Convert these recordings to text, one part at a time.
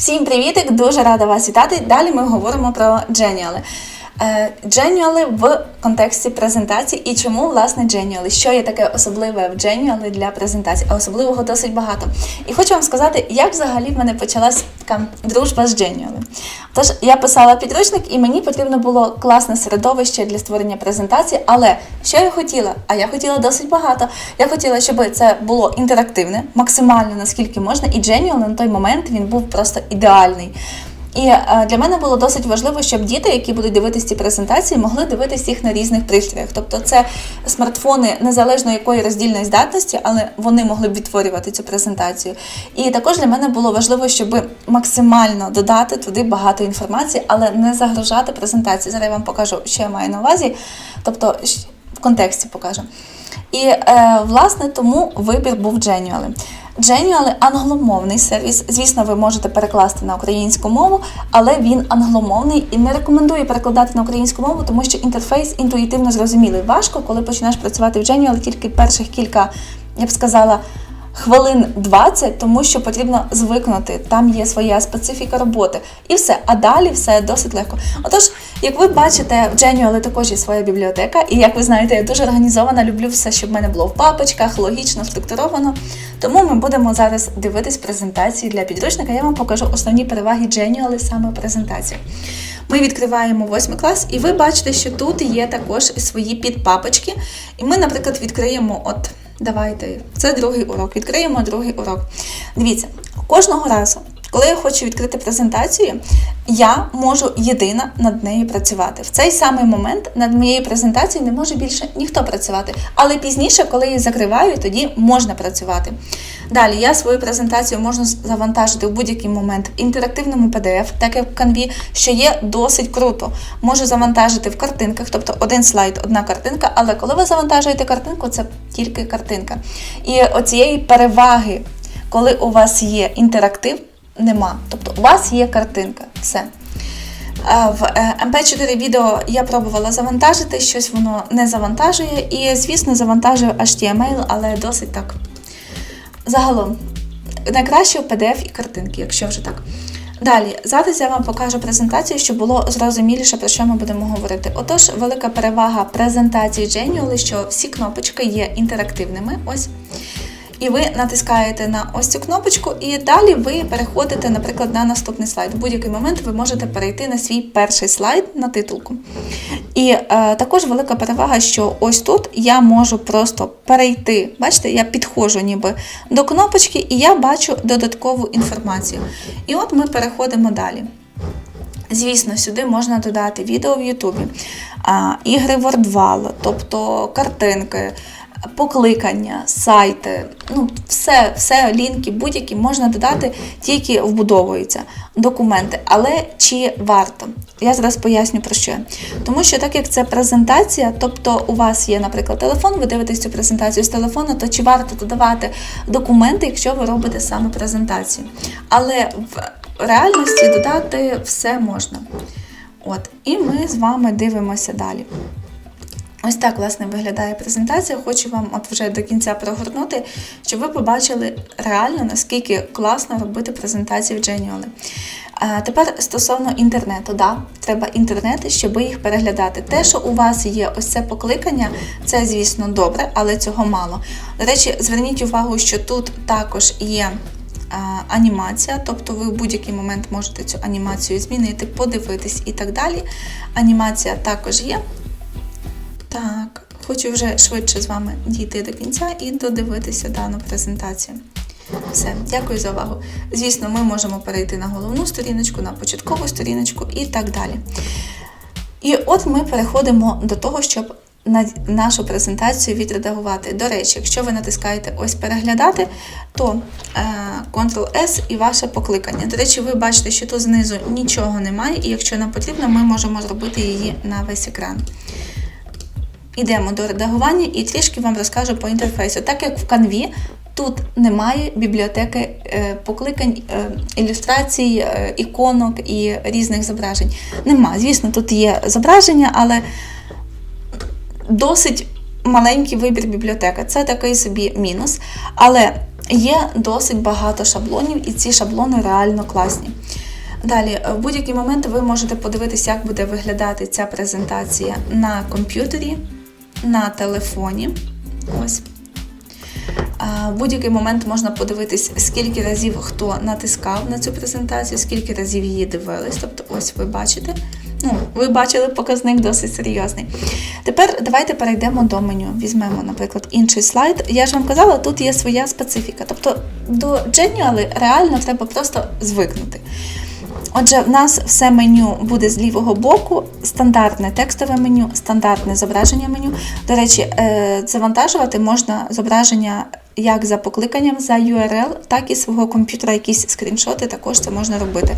Всім привітик! Дуже рада вас вітати. Далі ми говоримо про дженіали. Дженіали в контексті презентації і чому власне дженіали? Що є таке особливе в дженіали для презентації? А особливого досить багато. І хочу вам сказати, як взагалі в мене почалась така дружба з дженіали. Тож я писала підручник, і мені потрібно було класне середовище для створення презентації. Але що я хотіла? А я хотіла досить багато. Я хотіла, щоб це було інтерактивне, максимально наскільки можна. І Genial на той момент він був просто ідеальний. І е, для мене було досить важливо, щоб діти, які будуть дивитися ці презентації, могли дивитися їх на різних пристроях. Тобто, це смартфони незалежно якої роздільної здатності, але вони могли б відтворювати цю презентацію. І також для мене було важливо, щоб максимально додати туди багато інформації, але не загружати презентацію. Зараз я вам покажу, що я маю на увазі. Тобто в контексті покажу. І е, власне тому вибір був Genially. Genially – англомовний сервіс. Звісно, ви можете перекласти на українську мову, але він англомовний і не рекомендую перекладати на українську мову, тому що інтерфейс інтуїтивно зрозумілий. Важко, коли починаєш працювати в Genially тільки перших кілька, я б сказала. Хвилин 20, тому що потрібно звикнути. Там є своя специфіка роботи. І все. А далі все досить легко. Отож, як ви бачите, в Genially також є своя бібліотека. І як ви знаєте, я дуже організована, люблю все, щоб в мене було в папочках, логічно, структуровано. Тому ми будемо зараз дивитись презентації для підручника. Я вам покажу основні переваги Genially саме презентації. Ми відкриваємо восьмий клас, і ви бачите, що тут є також свої підпапочки. І ми, наприклад, відкриємо от. Давайте, це другий урок. Відкриємо другий урок. Дивіться, кожного разу, коли я хочу відкрити презентацію, я можу єдина над нею працювати. В цей самий момент над моєю презентацією не може більше ніхто працювати. Але пізніше, коли її закриваю, тоді можна працювати. Далі я свою презентацію можу завантажити в будь-який момент в інтерактивному PDF, так як в Canvі, що є досить круто. Можу завантажити в картинках, тобто один слайд, одна картинка, але коли ви завантажуєте картинку, це тільки картинка. І оцієї переваги, коли у вас є інтерактив, нема. Тобто у вас є картинка. Все. В е, MP4 відео я пробувала завантажити, щось воно не завантажує. І, звісно, завантажую HTML, але досить так. Загалом, найкраще в PDF і картинки, якщо вже так. Далі, зараз я вам покажу презентацію, щоб було зрозуміліше, про що ми будемо говорити. Отож, велика перевага презентації Genial, що всі кнопочки є інтерактивними. Ось. І ви натискаєте на ось цю кнопочку, і далі ви переходите, наприклад, на наступний слайд. В будь-який момент ви можете перейти на свій перший слайд на титулку. І е, також велика перевага, що ось тут я можу просто перейти. Бачите, я підходжу ніби до кнопочки, і я бачу додаткову інформацію. І от ми переходимо далі. Звісно, сюди можна додати відео в Ютубі, ігри Wordwall, тобто картинки, покликання, сайти, ну, все, все лінки будь-які можна додати, тільки вбудовуються документи. Але чи варто? Я зараз поясню про що. Тому що так як це презентація, тобто у вас є, наприклад, телефон, ви дивитесь цю презентацію з телефону, то чи варто додавати документи, якщо ви робите саме презентацію? Але в реальності додати все можна. От, і ми з вами дивимося далі. Ось так, власне, виглядає презентація. Хочу вам от вже до кінця прогорнути, щоб ви побачили реально, наскільки класно робити презентації в Genially. Тепер стосовно інтернету, да, треба інтернет, щоб їх переглядати. Те, що у вас є ось це покликання, це, звісно, добре, але цього мало. До речі, зверніть увагу, що тут також є анімація, тобто ви в будь-який момент можете цю анімацію змінити, подивитись і так далі. Анімація також є. Так, хочу вже швидше з вами дійти до кінця і додивитися дану презентацію. Все, дякую за увагу. Звісно, ми можемо перейти на головну сторіночку, на початкову сторіночку і так далі. І от ми переходимо до того, щоб на нашу презентацію відредагувати. До речі, якщо ви натискаєте ось переглядати, то е, Ctrl-S і ваше покликання. До речі, ви бачите, що тут знизу нічого немає, і якщо нам потрібно, ми можемо зробити її на весь екран. Йдемо до редагування і трішки вам розкажу по інтерфейсу. Так як в Canvі тут немає бібліотеки е, покликань, е, ілюстрацій, е, іконок і різних зображень. Нема. Звісно, тут є зображення, але досить маленький вибір бібліотека. Це такий собі мінус. Але Є досить багато шаблонів, і ці шаблони реально класні. Далі, в будь-який момент ви можете подивитися, як буде виглядати ця презентація на комп'ютері, на телефоні. Ось. В будь-який момент можна подивитись, скільки разів хто натискав на цю презентацію, скільки разів її дивились. Тобто, ось ви бачите. Ну, ви бачили показник досить серйозний. Тепер давайте перейдемо до меню. Візьмемо, наприклад, інший слайд. Я ж вам казала, тут є своя специфіка. Тобто до Genial реально треба просто звикнути. Отже, в нас все меню буде з лівого боку, стандартне текстове меню, стандартне зображення меню. До речі, е, завантажувати можна зображення як за покликанням за URL, так і свого комп'ютера, якісь скріншоти також це можна робити.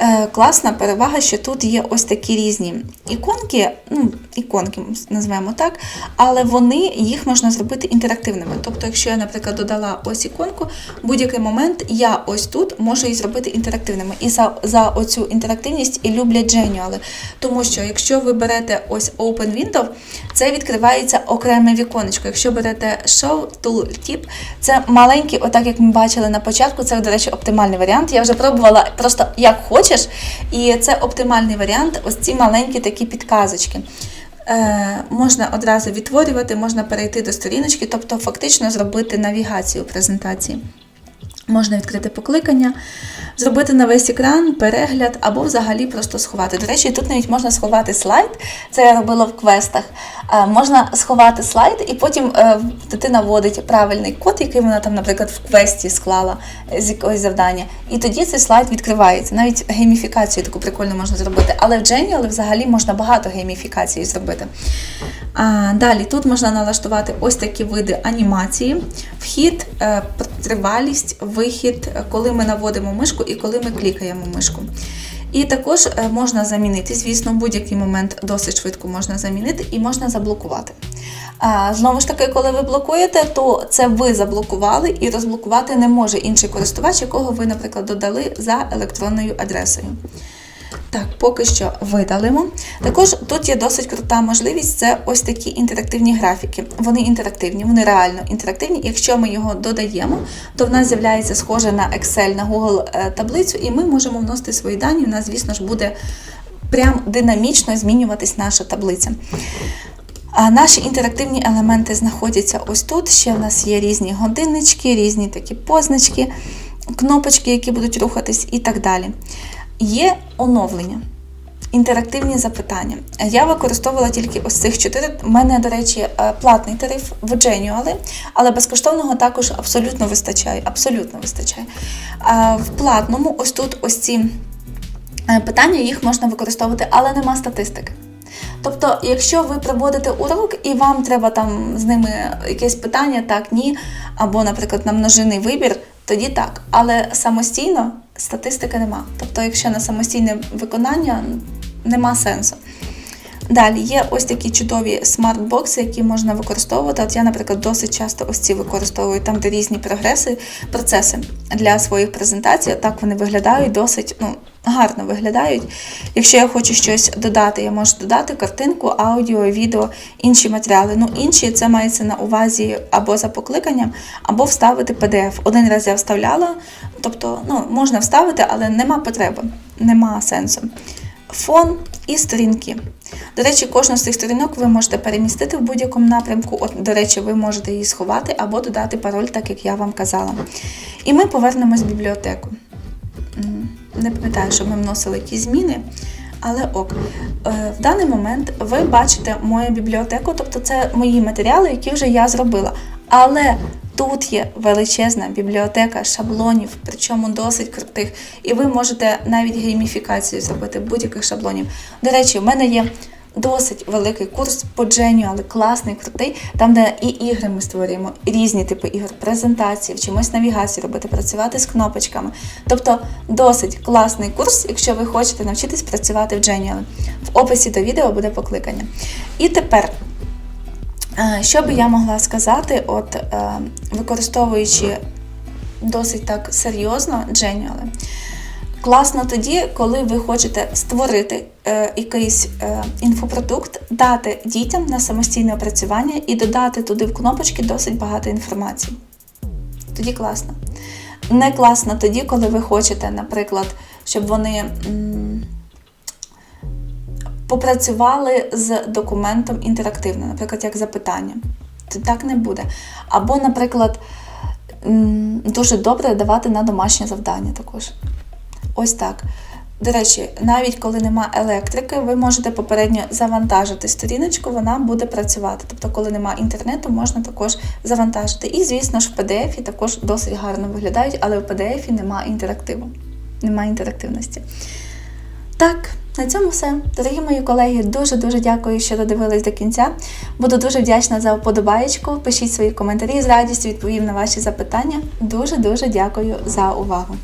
Е, Класна перевага, що тут є ось такі різні іконки, ну, іконки назвемо так, але вони їх можна зробити інтерактивними. Тобто, якщо я, наприклад, додала ось іконку, в будь-який момент я ось тут можу її зробити інтерактивними. І за за оцю інтерактивність і люблять Genial. Тому що якщо ви берете ось Open Window, це відкривається окреме віконечко. Якщо берете Show Tooltip, це маленький, отак як ми бачили на початку, це, до речі, оптимальний варіант. Я вже пробувала просто як хочеш, і це оптимальний варіант, ось ці маленькі такі підказочки. Е, Можна одразу відтворювати, можна перейти до сторіночки, тобто фактично зробити навігацію презентації. Можна відкрити покликання, зробити на весь екран, перегляд або взагалі просто сховати. До речі, тут навіть можна сховати слайд, це я робила в квестах. Е, Можна сховати слайд, і потім е, дитина вводить правильний код, який вона там, наприклад, в квесті склала з якогось завдання. І тоді цей слайд відкривається. Навіть гейміфікацію таку прикольну можна зробити. Але в Genial взагалі можна багато гейміфікації зробити. А, Далі тут можна налаштувати ось такі види анімації, вхід, е, тривалість, вихід, е, коли ми наводимо мишку і коли ми клікаємо мишку. І також е, можна замінити, звісно, будь-який момент досить швидко можна замінити і можна заблокувати. Знову ж таки, коли ви блокуєте, то це ви заблокували і розблокувати не може інший користувач, якого ви, наприклад, додали за електронною адресою. Так, поки що видалимо. Також тут є досить крута можливість це ось такі інтерактивні графіки. Вони інтерактивні, вони реально інтерактивні. Якщо ми його додаємо, то в нас з'являється схоже на Excel, на Google е, таблицю, і ми можемо вносити свої дані. У нас, звісно ж, буде прям динамічно змінюватись наша таблиця. А наші інтерактивні елементи знаходяться ось тут. Ще в нас є різні годиннички, різні такі позначки, кнопочки, які будуть рухатись, і так далі. Є оновлення, інтерактивні запитання. Я використовувала тільки ось цих чотири. У мене, до речі, е, платний тариф в Genial, але безкоштовного також абсолютно вистачає. Абсолютно вистачає. В платному, ось тут ось ці е, питання, їх можна використовувати, але нема статистики. Тобто, якщо ви проводите урок і вам треба там з ними якесь питання, так, ні, або, наприклад, на множинний вибір, тоді так. Але самостійно статистики нема. Тобто, якщо на самостійне виконання, нема сенсу. Далі є ось такі чудові смарт-бокси, які можна використовувати. От я, наприклад, досить часто ось ці використовую там, де різні прогреси, процеси для своїх презентацій. Так вони виглядають досить ну, гарно виглядають. Якщо я хочу щось додати, я можу додати картинку, аудіо, відео, інші матеріали. Ну, інші це мається на увазі або за покликанням, або вставити PDF. Один раз я вставляла, тобто ну, можна вставити, але нема потреби, нема сенсу. Фон і сторінки. До речі, кожну з цих сторінок ви можете перемістити в будь-якому напрямку. От, До речі, ви можете її сховати або додати пароль, так як я вам казала. І ми повернемось в бібліотеку. Не пам'ятаю, що ми вносили якісь зміни, але ок. Е, в даний момент ви бачите мою бібліотеку, тобто це мої матеріали, які вже я зробила. Але тут є величезна бібліотека шаблонів, причому досить крутих. І ви можете навіть гейміфікацію зробити будь-яких шаблонів. До речі, в мене є досить великий курс по Genial, але класний, крутий, там, де і ігри ми створюємо, різні типи ігор, презентації, вчимось навігацію робити, працювати з кнопочками. Тобто досить класний курс, якщо ви хочете навчитись працювати в Genial. В описі до відео буде покликання. І тепер. Е, що би я могла сказати, от е, використовуючи досить так серйозно Genial, класно тоді, коли ви хочете створити е, якийсь інфопродукт, дати дітям на самостійне опрацювання і додати туди в кнопочки досить багато інформації. тоді класно. Не класно тоді, коли ви хочете, наприклад, щоб вони м, попрацювали з документом інтерактивно, наприклад, як запитання. Це так не буде. Або, наприклад, дуже добре давати на домашнє завдання також. Ось так. До речі, навіть коли нема електрики, ви можете попередньо завантажити сторіночку, вона буде працювати. Тобто, коли нема інтернету, можна також завантажити. І, звісно ж, в PDF також досить гарно виглядають, але в PDF нема інтерактиву, немає інтерактивності. Так, на цьому все. Дорогі мої колеги, дуже-дуже дякую, що додивились до кінця. Буду дуже вдячна за вподобаєчку. Пишіть свої коментарі з радістю відповім на ваші запитання. Дуже-дуже дякую за увагу.